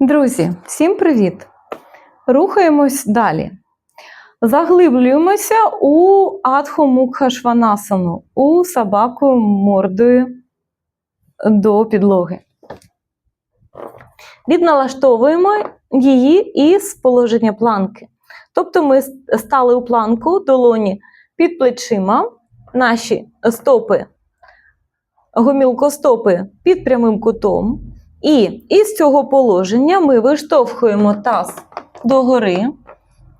Друзі, всім привіт! Рухаємось далі. Заглиблюємося у Адхо Мукха Шванасану, у собаку мордою до підлоги. Відналаштовуємо її із положення планки. Тобто ми стали у планку, долоні під плечима, наші стопи, гомілкостопи під прямим кутом. І із цього положення ми виштовхуємо таз догори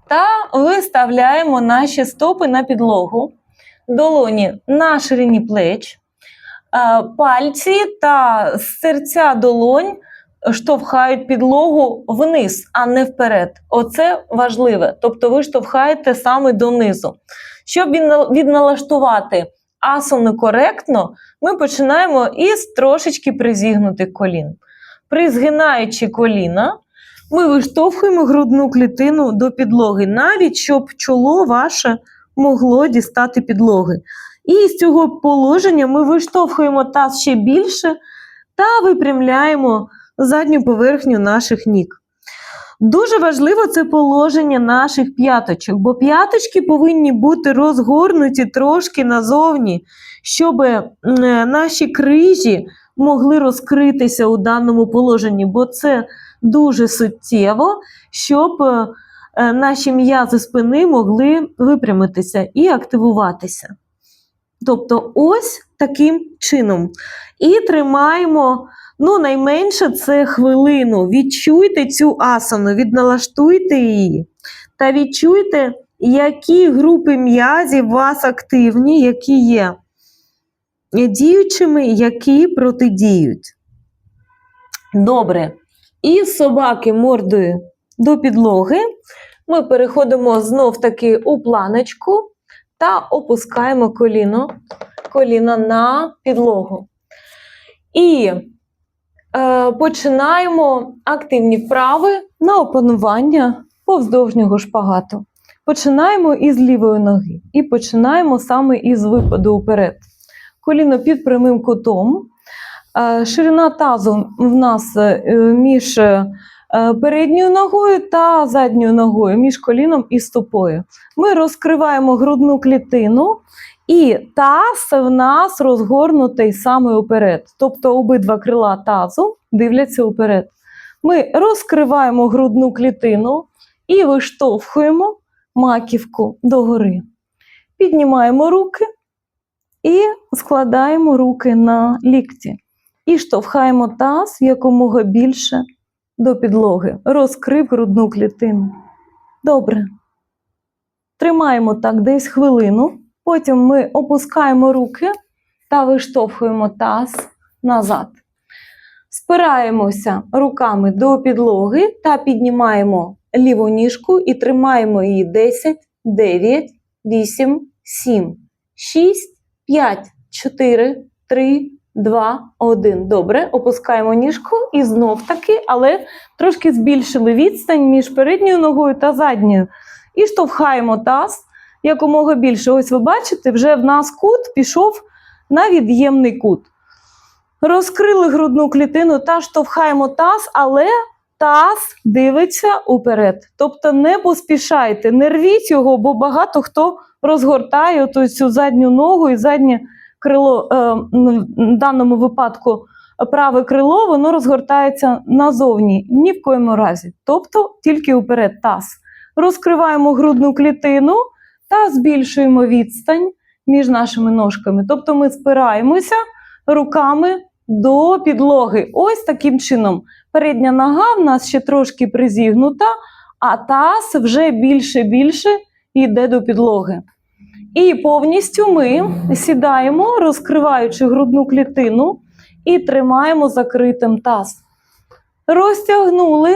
та виставляємо наші стопи на підлогу, долоні на ширині плеч, пальці та серця долонь штовхають підлогу вниз, а не вперед. Оце важливе. Тобто ви штовхаєте саме донизу. Щоб відналаштувати асану коректно, ми починаємо із трошечки призігнутих колін. Призгинаючи коліна, ми виштовхуємо грудну клітину до підлоги, навіть щоб чоло ваше могло дістати підлоги. І з цього положення ми виштовхуємо таз ще більше та випрямляємо задню поверхню наших ніг. Дуже важливо це положення наших п'яточок, бо п'яточки повинні бути розгорнуті трошки назовні, щоб е, наші крижі могли розкритися у даному положенні, бо це дуже суттєво, щоб е, е, наші м'язи спини могли випрямитися і активуватися. Тобто, ось таким чином. І тримаємо, ну, найменше це хвилину. Відчуйте цю асану, відналаштуйте її. Та відчуйте, які групи м'язів у вас активні, які є діючими, які протидіють. Добре. І собаки мордою до підлоги ми переходимо знов таки у планочку та опускаємо коліно, коліно на підлогу. І е, починаємо активні вправи на опанування повздовжнього шпагату. Починаємо із лівої ноги і починаємо саме із випаду вперед. Коліно під прямим кутом. Е, Ширина тазу в нас е, між е, передньою ногою та задньою ногою, між коліном і стопою. Ми розкриваємо грудну клітину, і таз в нас розгорнутий саме уперед. Тобто обидва крила тазу дивляться уперед. Ми розкриваємо грудну клітину і виштовхуємо маківку догори. Піднімаємо руки і складаємо руки на лікті. І штовхаємо таз якомога більше до підлоги. Розкрив грудну клітину. Добре. Тримаємо так десь хвилину. Потім ми опускаємо руки та виштовхуємо таз назад. Спираємося руками до підлоги та піднімаємо ліву ніжку і тримаємо її 10, 9, 8, 7, 6, 5, 4, 3, 2, 1. Добре, опускаємо ніжку і знов таки, але трошки збільшили відстань між передньою ногою та задньою. І штовхаємо таз якомога більше. Ось ви бачите, вже в нас кут пішов на від'ємний кут. Розкрили грудну клітину та штовхаємо таз, але таз дивиться уперед. Тобто не поспішайте, не рвіть його, бо багато хто розгортає цю задню ногу і заднє крило, е, в даному випадку праве крило, воно розгортається назовні, ні в коєму разі. Тобто тільки уперед таз. Розкриваємо грудну клітину та збільшуємо відстань між нашими ножками. Тобто ми спираємося руками до підлоги. Ось таким чином. Передня нога в нас ще трошки призігнута, а таз вже більше-більше йде до підлоги. І повністю ми сідаємо, розкриваючи грудну клітину, і тримаємо закритим таз. Розтягнули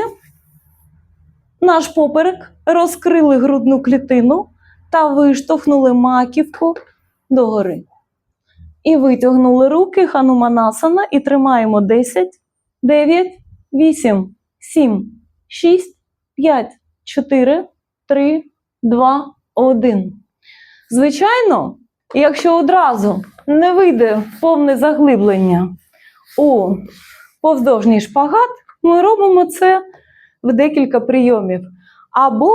наш поперек, розкрили грудну клітину та виштовхнули маківку догори. І витягнули руки хануманасана і тримаємо 10, 9, 8, 7, 6, 5, 4, 3, 2, 1. Звичайно, якщо одразу не вийде повне заглиблення у повздовжній шпагат, Ми робимо це в декілька прийомів. Або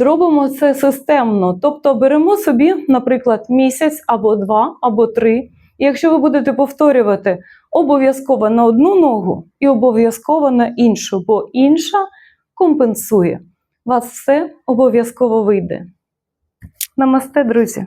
робимо це системно, тобто беремо собі, наприклад, місяць або два, або три. І якщо ви будете повторювати обов'язково на одну ногу і обов'язково на іншу, бо інша компенсує. У вас все обов'язково вийде. Намасте, друзі!